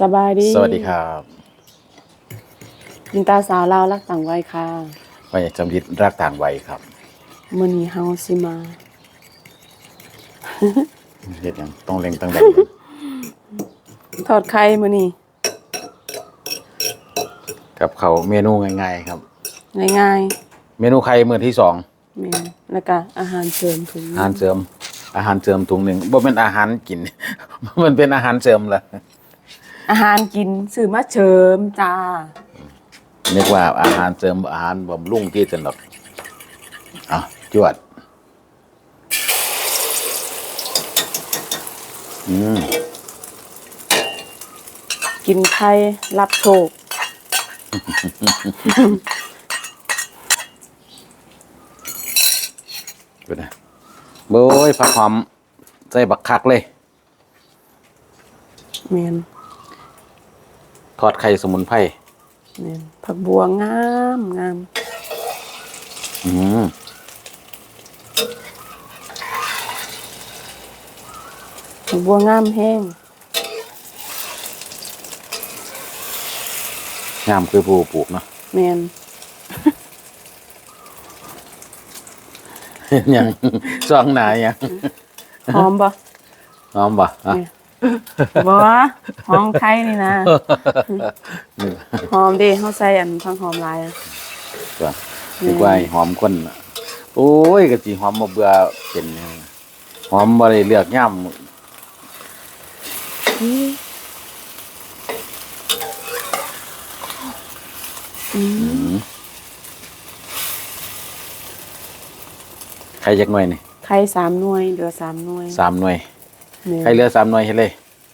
สบายดีสวัสดีครับยินตาสาวลาวรักต่างวัยค่ะวัยจำยิดรักต่างวัยครับมื้อนี้เฮาสิมาเฮ็ดหยังต้องเล็งตั้งแดงทอดไข่มื้อนี้กับเขาวเมนูง่ายๆครับ ง่ายเมนูไข่มื้อที่สองๆแม่นแล้วก็อาหารเสริมถุงอาหารเสริม อาหารเสริมถุงหนึ่งบ่เป็นอาหารกิน มันเป็นอาหารเสริมละอาหารกินซื้อมาเสริมจ้า นึกว่าอาหารเสริมอาหารบำรุงที่สนดอะจวด อืม กินไข่รับโชคดูนะโบ้ยผักหอมใส่บักคักเลยแม่น ทอดไข่สมุนไพรแม่นผักบัวงามงามอืมผักบัวงามแห้งงามคือผู้ปลูกเนาะแม่นยังซองหนายังหอมบ่หอมบ่อะ เนี่ย บ่หอมไข่นี่นะหอมดิเฮาใส่อันพังหอมหลายอะตัวนึกว่าให้หอมคนน่ะโอ้ยกะสิหอมบ่เบื่อเป็นแนวหอมบ่ได้เลือกย่ำใครจักหน่วยนี่ไข่สามหน่วยเหลือสามหน่วย สามหน่วย แม่น ใครเหลือสามหน่วยเฮ็ดเลย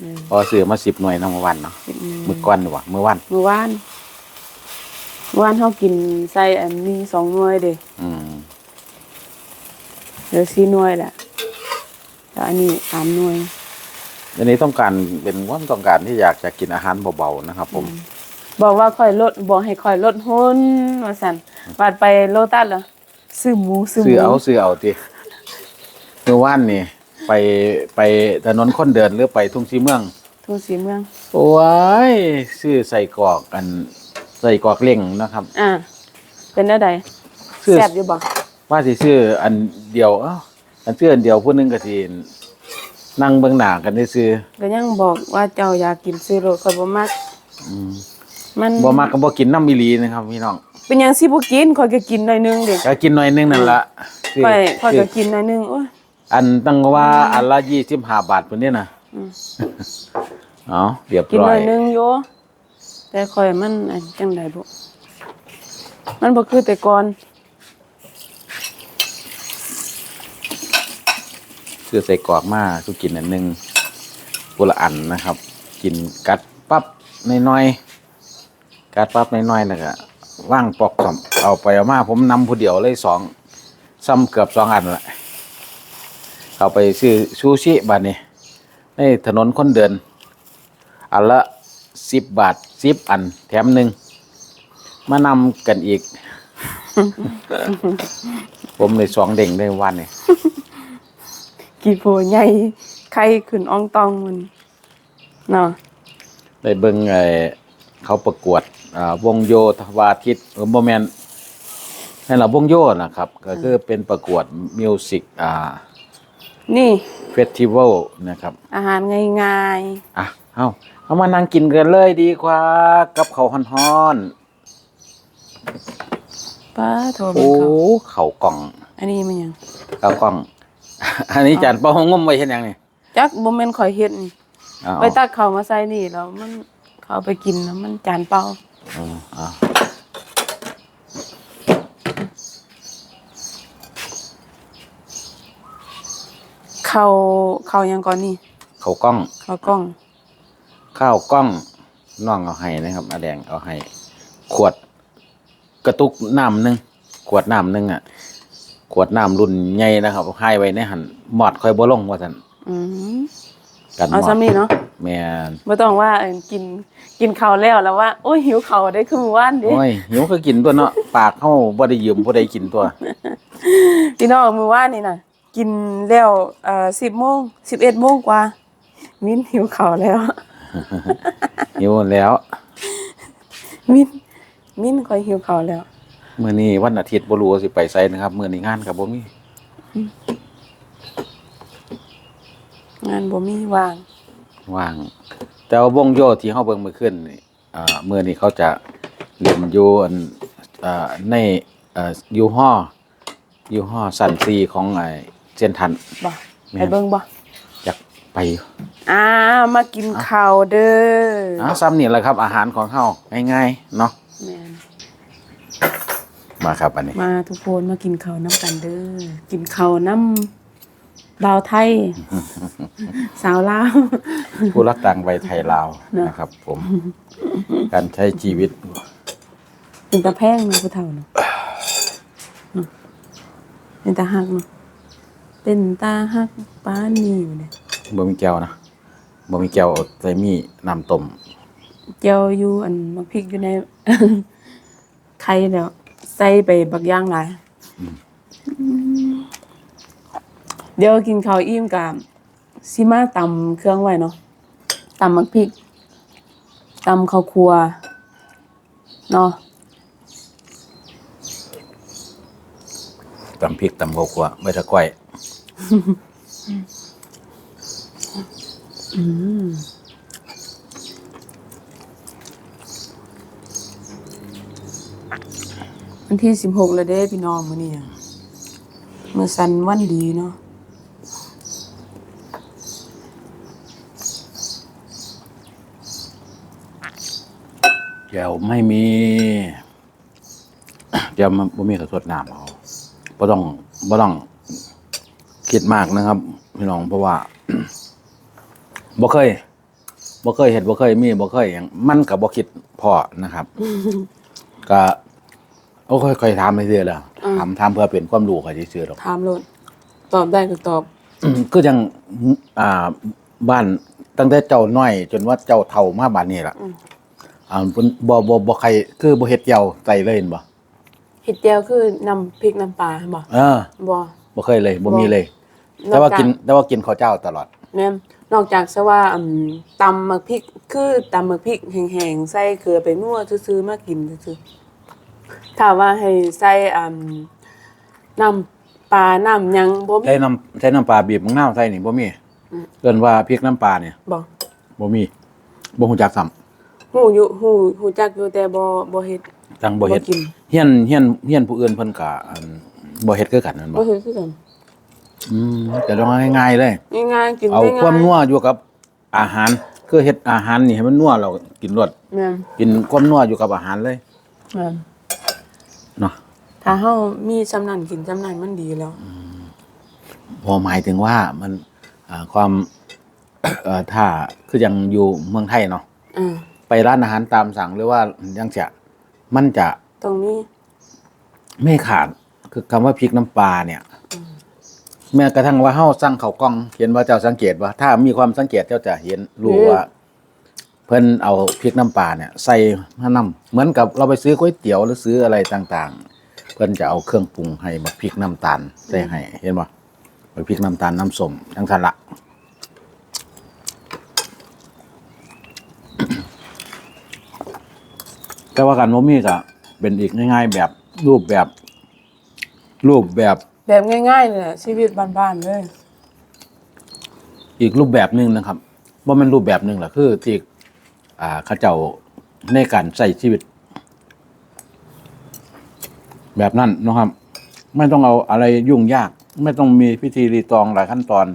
แม่นพอซื้อมา10หน่วยเนาะเมื่อวันเนาะสิบหน่วยมื้อก่อนนี่ว่ะมื้อวัน เมื่อวานเมื่อวานเฮากินใส่อันนี้สองหน่วยเด้อืมเหลือสี่หน่วยแหละแล้วอันนี้สามหน่วย อันนี้ต้องการเป็นความต้องการที่อยากจะกินอาหารเบาๆนะครับ ผม บอกว่าค่อยลดบอกให้ค่อยลดหุ้นว่าซั่นบาดไปโลตัสเหรอซื้อหมูซื้อหซื้อมูเอาซื้อเอาติเมื่อวานนี่ ไปไปถนนคนเดินหรือไปทุ่งสีเมือง ทุ่งสีเมือง โอ้ยซื้อใส่กรอกอันใส่กรอกเล่งนะครับ อ่า เป็นได้ใดซื้อแซ่บอยู่บ่ว่าสิซื้ออันเดียวเอ้าอันซื้ออันเดียวผู้หนึงก็สินั่งเบิ่งหน้ากันซื้อก็ยังบอกว่าเจ้าอยากกินซื้อโลดค่อยบ่มักอืมมันบ่มักก็บ่กินน้ำมิลีนะครับพี่น้องเป็นหยังสิบ่กินค่อยก็กินหน่อยนึงเด้ก็กินหน่อยนึงนั่นละซื้อค่อยค่อยซื้ก็อกินหน่อยนึงโอ้ย อันตั้งว่าอันละ25บาทพุ่นนี่น่ะอืมเอาเรียบกินร้หอน่อยยนึงอยู่แต่ค่อยมันอันจังไดบ่มันบ่คือแต่ก่อนซื้อใส่กรอกมาสุกินอันหนึงคนละอันนะครับ กินกัดปั๊บน้อยๆกัดปั๊บน้อยๆแล้วก็ว่างปอกสอมเอาไปเอามาผมนำผู้เดียวเลยสองซ้ำเกือบสองอันแหละ เอาไปซื้อซูชิบาทนี่ในถนนคนเดิน อันละสิบบาทสิบอัน แถมหนึ่งมานำกันอีก ผมเลยสองเด้งได้วันนี่กี่โพใหญ่ไข่ขึ้นอ่องตองมันเนาะได้เบิ่งไอ้เขาประกวดอ่าวงโยธวาทิตเออบ่แม่นนั่นล่ะวงโยนะครับ ก็คือเป็นประกวดมิวสิกอ่า นี่เฟสติวัลนะครับ อาหารง่ายอะเฮาเอามานั่งกินกันเลยดีกว่า กับข้าวฮ้อนๆป้าโทรๆมัโอ้นเขาข้าวกล่องอันนี้มันหยังข้าวกล่อง อันนี้จานเปาหงมไว้เฮ็ดหยังนี่จักบ่แม่นข่อยเฮ็ดนี่เอาไปตักข้าวมาใส่นี่แล้วมันเขาเอาไปกินแล้วมันจานเปล่าเอาเอา ข้าวข้าวหยังก่อนนี่ข้าวกล้องข้าวกล้องข้าวกล้องน้องเอาให้นะครับอาแดงเอาให้ขวด กระตุกน้ำหนึงขวดน้ำหนึงอะขวดน้ำรุ่นใหญ่นะครับให้ไว้ในหันหมอดค่อยบ่ลงว่าซั่นอืมกันหมเอาอดซ้ำนี่เนาะแม่นบ่ต้องว่าเอิ้นกินกินข้าวแล้วแล้วว่าโอ้ยหิวข้าวได้คือมื้อวานเด้โอ้ยหิวก็กินตัวเนาะปากเฮาบ่ได้ยืมบ่ได้กินตัว พี่น้องมื้อวานนี่น่ะ กินแล้วเอ่อ10:00น11:00นกว่า มิ้นหิวข้าวแล้ว หิวแล้วมินมินคอยหิวข้าวแล้ว มื้อนี้วันอาทิตย์บ่รู้ว่าสิไปไสนะครับมื้อนี้งานก็บ่มี งานบ่มีว่าง ว่าง แต่ว่าวงโยที่เฮาเบิ่งมื้อคืนนี่อ่ามื้อนี้เขาจะเล่นอยู่อันอ่าในเอ่ออยู่ห้ออยู่ห้อสันซีของไอ้ เซยนทันบ่แม่นไปเบิ่งบ่อยากไปอยู่อ่ามากินข้าวเด้ออ้าวซ้ำนี่แหละครับ อาหารของเฮาง่ายๆเนาะแม่นมาครับอันนี้มาทุกคนมากินข้าวน้ำกันเด้อกินข้าวน้ำบ่าวไทย สาวลาว ผู้รักต่างวัยไทยลาวเนอะ นะครับ ผม การใช้ชีวิตเป็นตาแพงเนาะผู้เฒ่าเนาะเนาะเป็นตาฮักเนาะ เป็นตาฮักป้านนี่อยู่เนี่ยบ่มีแก้วนะบ่มีแก้วเอาใส่มีน้ำต้มเจียวอยู่อันมักพริกอยู่ใน ไข่แล้วใส่ไปบักอย่างหลายเดี๋ยวกินข้าวอิ่มกับซิมาตำเครื่องไว้เนาะตำมักพริกตำข้าวครัวเนาะตำพริกตำข้าวคั่วใบตะไคร้ วันที่สิบหกแล้วเด้พี่น้องมื้อนี้อะมื้อสันวันดีเนาะแก้วไม่มีแก้วมันบ่มีกระสดน้ำเอาบ่ต้องบ่ต้อง คิดมากนะครับ พี่น้องเพราะว่าบ่เคยบ่เคยเห็ดบ่เคยมีบ่เคยหยังมันก็บ่คิดพอนะครับ ก็โอ้ค่อยๆถามไปเรื่อยๆแหละถามถามเพื่อเป็นความรู้ก็สิซื่อๆดอกถามโลดตอบได้ก็ตอบอืมคือยังอ่าบ้านตั้งแต่เจ้าน้อย จนว่าเจ้าเฒ่ามาบ้านนี้ล่ะอืมอ่าเพิ่นบ่บ่บ่ใครคือบ่เฮ็ดเจียวใส่เลยเห็นบ่เห็ดแจ่วคือนำพริกน้ำปลาบ่เออบ่บ่เคยเลยบ่บ่มีเลย แต่ว่ากินแต่ว่ากินข้าวเจ้าตลอดแม่นนอกจากซะว่าอืมตำมักพริกคือตำมักพริกแห้งๆใส่เกลือไปนัวซื่อๆมากินซื่อๆถ้าว่าให้ใส่อืมน้ำปลาน้ำหยังบ่มี ใช้น้ำใช้น้ำปลาบีบมะนาวใส่นี่บ่มีอืมเอิ้นว่าพริกน้ำปลาเนี่ยบ่บ่มีบ่ฮู้จักซ้ำฮู้อยู่ฮู้ฮู้จักอยู่แต่บ่บ่เฮ็ดจังบ่เฮ็ดบ่กิน เฮียนเฮียนเฮียนผู้อื่นเพิ่นก็อันบ่เฮ็ดคือกันนั่นบ่บ่เฮ็ดคือกัน อืมแต่ลองง่ายๆเลย ง่ายๆกินเอาง่ายๆความนัวอยู่กับอาหารคือเฮ็ดอาหารนี่ให้มันนัวเรากินรสแม่นกินความนัวอยู่กับอาหารเลยแม่นเนาะถ้าเฮามีสำนันกินสำนันมันดีแล้ว พอหมายถึงว่ามันอ่าความ เอ่อถ้าคือยังอยู่เมืองไทยเนาะอ่าไปร้านอาหารตามสั่งหรือว่ายังจะมันจะตรงนี้ไม่ขาดคือคำว่าพริกน้ำปลาเนี่ย แม้กระทั่งว่าเฮาสั่งข้าวกล้อง เห็นว่าเจ้าสังเกตว่าถ้ามีความสังเกตเจ้าจะเห็นรู้ว่า เพิ่นเอาพริกน้ำปลาเนี่ยใส่มานํเหมือนกับเราไปซื้อก๋วยเตี๋ยวหรือซื้ออะไรต่างๆ เพิ่นจะเอาเครื่องปรุงให้บักพริกน้ำตาลใส่ให้เห็นบ่บักพริกน้ำตาลน้ำส้มทั้งทันละแต่ว่าการโมมี่ก็เป็นอีกง่าย ๆ แบบรูปแบบ รูปแบบ แบบง่ายๆเลยแหละชีวิตบ้านๆเลย อีกรูปแบบหนึ่งนะครับว่ามันรูปแบบหนึ่งแหละคือที่อ่าเขาเจ้าในการใช้ชีวิต แบบนั้นนะครับ ไม่ต้องเอาอะไรยุ่งยาก ไม่ต้องมีพิธีรีตองหลายขั้นตอน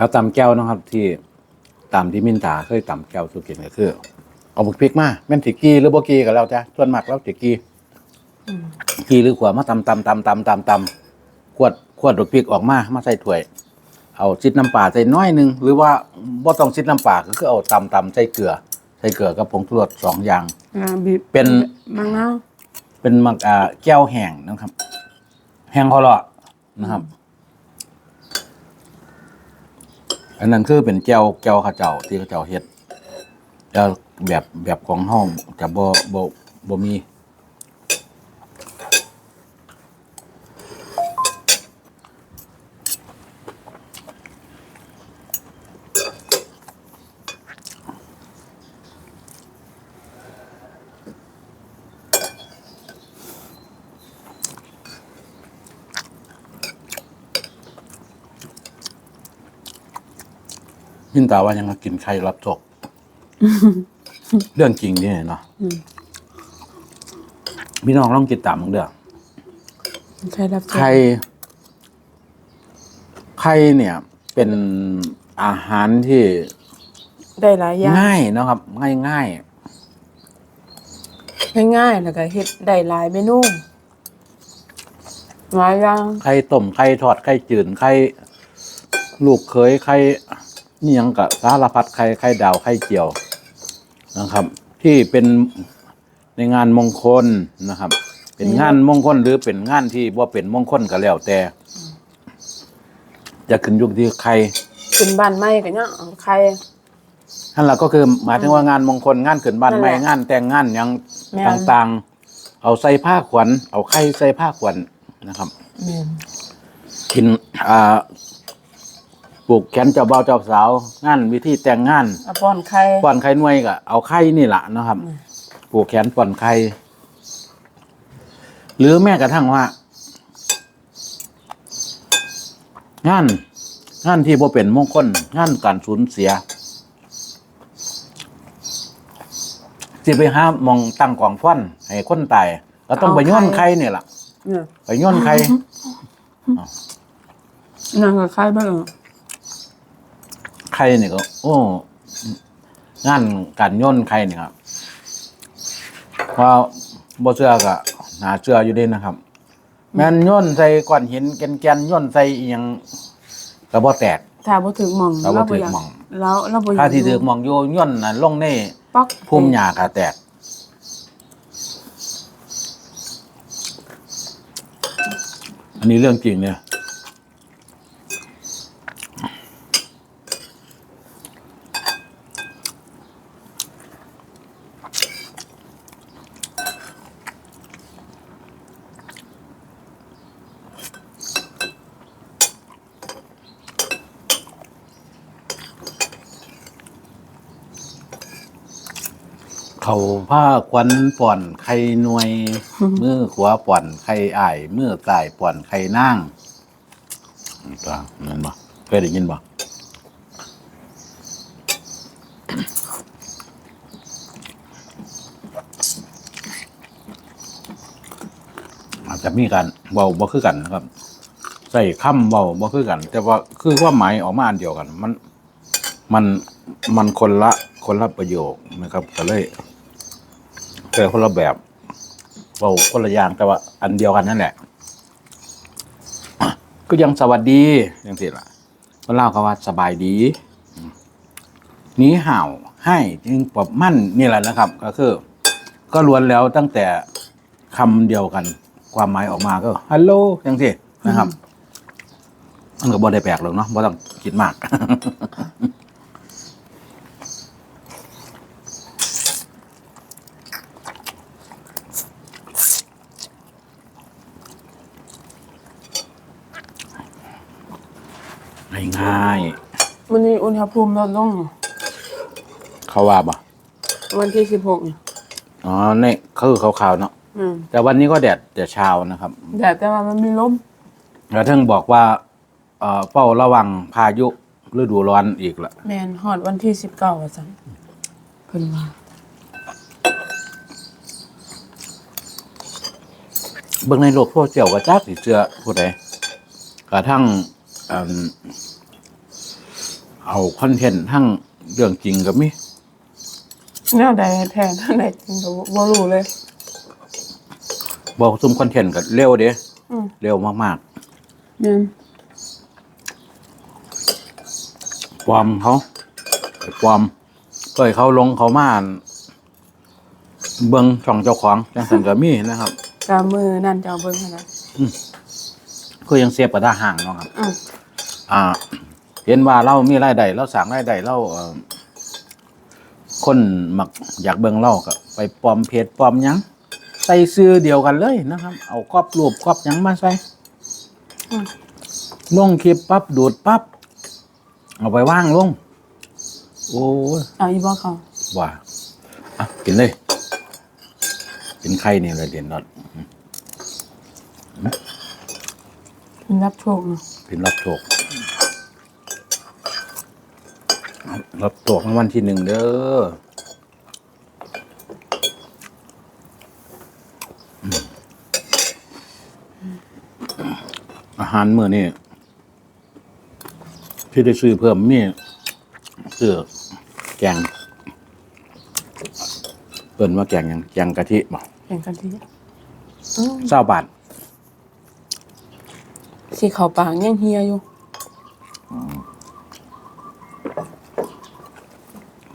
แล้วตำแก้วนะครับ ที่ตามที่มินตาเคยตำแก้วสุกินก็คือ เอาบุกพริกมาแม่นสิกีหรือบ่กีก็แล้วจ้ะส่วนมากแล้วสิกีกีหรือขวามาตำตำตำตำตำตำขวดขวดบุกพริกออกมามาใส่ถ้วย เอาซิดน้ำปลาใส่น้อยหนึงหรือว่าบ่ต้องซิดน้ำปลาก็คือเอาตำตำใส่เกลือ ใส่เกลือกับผงชูรสสองอย่างอ่าบีบเป็นมะนาวเป็นมักอ่าแก้วแห้งนะครับ แห้งคอเลาะนะครับ อันนั้นคือเป็นแก้วแก้วข้าวเจ้าที่ข้าเจ้าเฮ็ดแล้วแบบแบบของห้องจะบ่บ่บ่มี มินตาว่ายังมากินไข่รับจก เรื่องจริงนี่เนาะพี่น้องลองกินตามมึงเด้อใครรับไข่ไข่เนี่ย เป็นอาหารที่ได้หลายอย่างง่ายเนาะครับ ง่ายง่ายง่ายๆแล้วก็เฮ็ดได้หลายเมนูหลายอย่างๆไข่ต้มไข่ทอดไข่จืดไข่ลูกเคยไข่ นี่ยังกับสารพัดไข่ไข่ดาวไข่เจียวนะครับ ที่เป็นในงานมงคลนะครับ เป็นงานมงคลหรือเป็นงานที่ว่าเป็นมงคลก็แล้วแต่ จะขึ้นอยุคที่ใครขึ้นบ้านใหม่ก็ยังเอาไข่นั่นแหละก็คือหมายถึงว่างานมงคลงานขึ้นบ้านนั่นใหแหม่ละงานแต่งงานหยังแม่นต่างๆ เอาใส่ผ้าขวัญเอาไข่ใส่ผ้าขวัญนะครับแม่นกินอ่า ปลูกแขนเจ้าบ่าวเจ้าสาวงานวิธีแต่งงานเอาป้อนไข่ป้อนไข่หน่วยก็เอาไข่นี่แหละนะครับ ปลูกแขนป้อนไข่หรือแม้กระทั่งว่า งานงานที่บ่เป็นมงคลงานการสูญเสียสิไปหามองตั้งกองฟันให้คนตายก็ต้องไปโย้อนไข่นี่แหละเนี่ยไปโย้อนไข่นั่งกับไข่บ้าง ไข่นี่ก็โอ้งานการโย่นไข่นี่ครับเพราะบ่เชื่อก็หาเชื่ออยู่เด้นะครับ แม่นโย่นใส่ก้อนหินแกนๆโย่นใส่อีหยังก็บ่แตกถ้าบ่ถึงหม่องถ้าบ่ถึงหม้องเราเราบ่อยากถ้าที่ถือมองอยู่โย่นน่ะลงในป๊อกพุ่มหญ้าก็แตกอันนี้เรื่องจริงเนี่ย เขาผ้าควันป่อนไข่หน่วยมือขวาป่อนไข่อ้ายมือซ้ายป่อนไข่นางตัวนั่นบ่เคยได้ยินบ่อาจจะมีการเว้าบ่คือกันนะครับ ใส่คำเว้าบ่คือกัน แต่ว่าคือความหมายออกมาอันเดียวกัน มันมันมันคนละคนละประโยคนะครับก็เลย แต่คนละแบบเราคนละอย่างแต่ว่า อันเดียวกันนั่นแหละ ก็ยังสวัสดียังสิล่ะคนเล่าก็ว่าสบายดีนี้เห่าให้จึงปรับมั่นนี่แหละนะครับ ก็คือ ก็ล้วนแล้วตั้งแต่คำเดียวกัน ความหมายออกมาก็ฮัลโหลยังสินะครับมันก็บ่ได้แปลกหรอกเนาะบ่ต้องคิดมาก ง่าย วันนี้อุณหภูมิลดลงๆเขาว่าบ่วันที่16เนี่ยอ๋อเนี่ยคือขาวๆเนาะอืมแต่วันนี้ก็แดดแต่เช้านะครับแดดแต่ว่ามันมีลมแล้วท่านบอกว่าเอ่อเฝ้าระวังพายุฤดูร้อนอีกละแม่นฮอดวันที่19ว่าซั่นเพิ่นว่าเบิ่งในโลกโซเชียลก็จักสิเชื่อผู้ใดกระทั่ง เอิ่มเอาคอนเทนต์ทั้งเรื่องจริงก็มีแนวใดแท้แนวใดจริงก็บ่รู้เลย บอกซุมคอนเทนต์ก็เร็วเด้อืมเร็วมากแม่นๆความเขาความก็ให้เขาลงเขามาอั่นเบิ่งช่องเจ้าของจังซั่นก็มีนะครับกะมือนั่นจะเอาเบิ่งหั่นน่ะคือยังเสียบกระดาห่างเนาะครับ อืมอ่า เเห็นว่าเรามีรายได้เราสั่งรายได้เราเอ่อคนมักอยากเบิ่งเราก็ไปปลอมเพจปลอมหยังใส่ซื้อเดียวกันเลยนะครับ เอากรอบรูปกรอบหยังมาใส่อืมลงคลิปปั๊บดูดปั๊บเอาไปว่างลง โอ้ยเอาอีบ่เขาว่าอะกินเลยกินไข่นี่เลยเด่นนอดรับโชคเนาะกินรับโชค รับโชครางวัลที่หนึ่งเด้ออืมอาหารมื้อนี้ที่ได้ซื้อเพิ่มมีคือแกงเปิ่นว่าแกงหยังแกงกะทิบ่แข่งกันทีอืมเศร้าบาทสิเข้าปากยังเฮียอยู่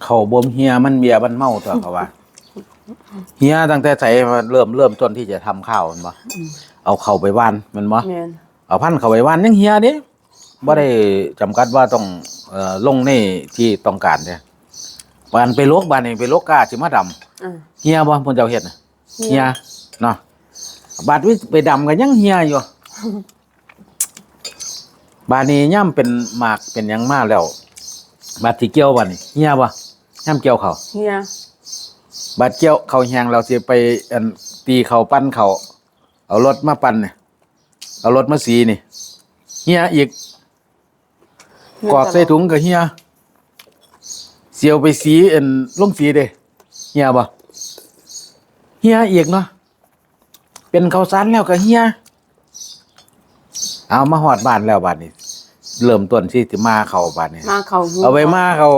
เขาบ่มเฮียมันเบียมันเมาตัวเขาว่าเฮียตั้งแต่ใส่มาเริ่มเริ่มต้นที่จะทำข้าวแมันบ่เอาเข้าไปว่านแมันบ่แม่นเอาพันธุ์เข้าไปว่านยังเฮียเด้บ่ได้จำกัดว่าต้องเอ่อลงในที่ต้องการเด้บานไปโลกบานนี่ไปโลกกาสิมาดำอ่าเฮียบ่เพิ่นเจ้าเฮ็ดน่ะเฮียเฮียเนาะบาดวิไปดำก็ยังเฮียอยู่ บาดนี้ย่ํเป็นหมากเป็นหยังมาแล้ว บาดที่เกี่ยวบัดนี้เฮียบ่ ย่ํเกี่ยวเขาเฮียบาดเกี่ยวเขาแหงเราสิไปอันตีเขาปั้นเขาเอารถมาปั้นเนี่ยเอารถมาสีนี่เฮียอีกเฮียกอดใส่ถุงกับเฮียเสียวไปสีอันลงสีเด้เฮียบ่เฮียอีกเนาะเป็นเขาวสารแล้วกับเฮียเอามาหอดบ้านแล้วบ้านนี้เริ่มต้นที่สิมาเขาบ้านนี้มาเข้าหูเอาไปมาเขา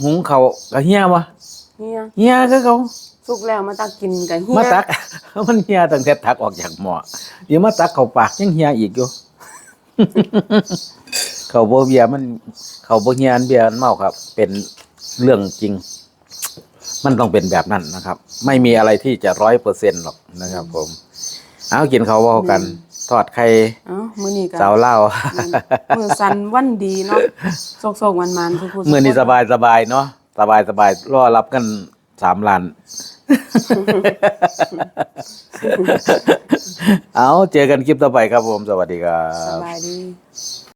หุงเขากับเฮียบ่เฮียเฮียคือเขาสุกแล้วมาตักกินกันเฮียมาตัก มันเฮียตั้งแต่ตักออกจากหม้อเดี๋ยวมาตักเข้าปากยังเฮียอีกอยู่ เขาบ่เบียร์มัน เขาบ่เฮียอันเบียร์อันเมาครับ เป็นเรื่องจริง มันต้องเป็นแบบนั้นนะครับ ไม่มีอะไรที่จะร้อยเปอร์เซ็นต์หรอกนะครับ ผม เอากินเขาวเว่ากันท อดไข่เอ้ามื้อนี้ก็สาวเล่าวมือสันวันดีเนาะโศกๆมันๆทุกคนเมื่อนี้สบายสบายเนาะสบายสบายรอรับกันสามล้าน เอาเจอกันคลิปต่อไปครับผม สวัสดีครัสบบายดี